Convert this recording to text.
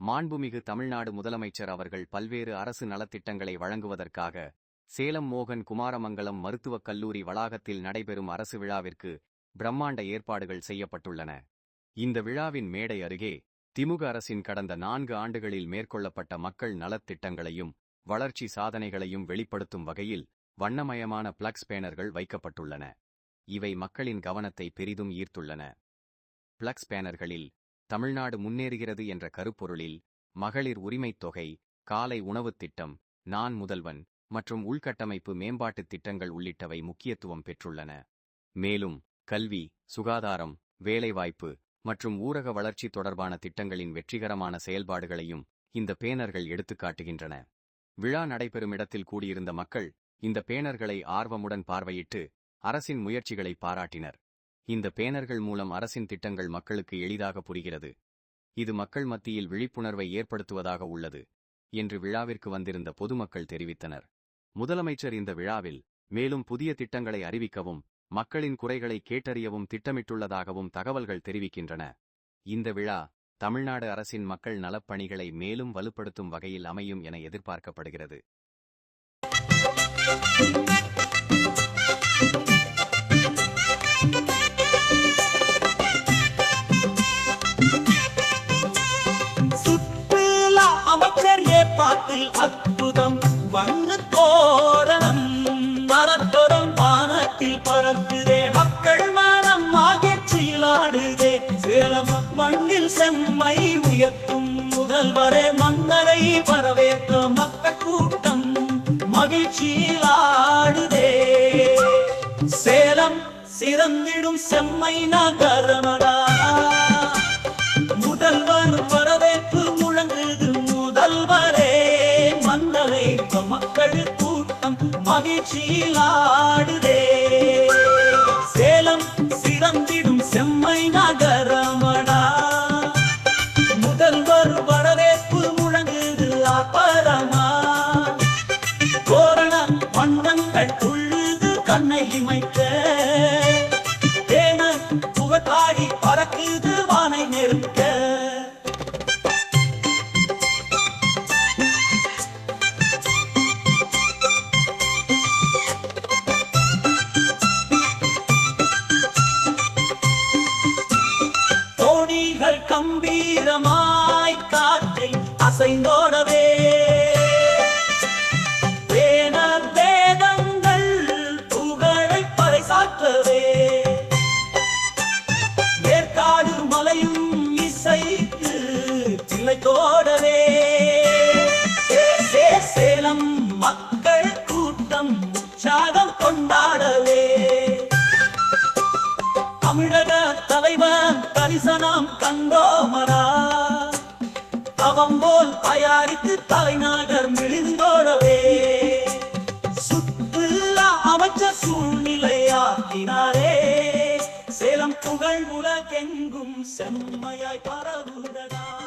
மாண்புமிகு தமிழ்நாடு முதலமைச்சர் அவர்கள் பல்வேறு அரசு நலத்திட்டங்களை வழங்குவதற்காக சேலம் மோகன் குமாரமங்கலம் மருத்துவக் கல்லூரி வளாகத்தில் நடைபெறும் அரசு விழாவிற்கு பிரம்மாண்ட ஏற்பாடுகள் செய்யப்பட்டுள்ளன. இந்த விழாவின் மேடை அருகே திமுக அரசின் கடந்த நான்கு ஆண்டுகளில் மேற்கொள்ளப்பட்ட மக்கள் நலத்திட்டங்களையும் வளர்ச்சி சாதனைகளையும் வெளிப்படுத்தும் வகையில் வண்ணமயமான பிளக்ஸ் பேனர்கள் வைக்கப்பட்டுள்ளன. இவை மக்களின் கவனத்தை பெரிதும் ஈர்த்துள்ளன. பிளக்ஸ் பேனர்களில் தமிழ்நாடு முன்னேறுகிறது என்ற கருப்பொருளில் மகளிர் உரிமைத் தொகை காலை உணவுத் திட்டம் நான் முதல்வன் மற்றும் உள்கட்டமைப்பு மேம்பாட்டுத் திட்டங்கள் உள்ளிட்டவை முக்கியத்துவம் பெற்றுள்ளன. மேலும் கல்வி சுகாதாரம் வேலைவாய்ப்பு மற்றும் ஊரக வளர்ச்சி தொடர்பான திட்டங்களின் வெற்றிகரமான செயல்பாடுகளையும் இந்த பேனர்கள் எடுத்துக்காட்டுகின்றன விழா நடைபெறும் இடத்தில் கூடியிருந்த மக்கள் இந்த பேனர்களை ஆர்வமுடன் பார்வையிட்டு அரசின் முயற்சிகளை பாராட்டினர். இந்த பேனர்கள் மூலம் அரசின் திட்டங்கள் மக்களுக்கு எளிதாக புரிகிறது. இது மக்கள் மத்தியில் விழிப்புணர்வை ஏற்படுத்துவதாக உள்ளது என்று விழாவிற்கு வந்திருந்த பொதுமக்கள் தெரிவித்தனர். முதலமைச்சர் இந்த விழாவில் மேலும் புதிய திட்டங்களை அறிவிக்கவும் மக்களின் குறைகளை கேட்டறியவும் திட்டமிட்டுள்ளதாகவும் தகவல்கள் தெரிவிக்கின்றன. இந்த விழா தமிழ்நாடு அரசின் மக்கள் நலப்பணிகளை மேலும் வலுப்படுத்தும் வகையில் அமையும் என எதிர்பார்க்கப்படுகிறது. ஏற்பாட்டில் அற்புதம் வண்ண தோரணம். மரத்தொரம் வானத்தில் பறக்குதே மக்கள் மனம் மகிழ்ச்சியில் ஆடுதே சேலம் மண்ணில் செம்மை உயர்த்தும் முதல்வரே மன்னரை வரவேற்ற மக்கள் கூட்டம் மகிழ்ச்சியிலாடுதே. சேலம் சிறந்திடும் செம்மை நகரமடா. மக்கள் கூட்டம் மகிழ்ச்சியில் ஆடுதே. சேலம் சிறந்திடும் செம்மை நகரமடா. முதல்வர் வரவேற்பு முழங்குது அப்பறமா கோரண வண்ணங்கள் துள்ளுது கண்ணை இமைக்க. தேன புகத்தாடி பறக்குது கம்பீரமாய் காற்றை அசைந்தோடவே. வேணர் வேதங்கள் புகழை பறைசாற்றவே. வேற்காடு மலையும் இசைக்கு தில்லை தோடவே. தலைவன் தரிசனம் கண்டோமரா? அவன் போல் தயாரித்து தலைநகர் மிழிந்தோடவே. சுற்றுலா அமைச்சர் சூழ்நிலையாக்கினாரே. சேலம் புகழ் உலகெங்கும் செம்மையாய் பரவுகிறதா?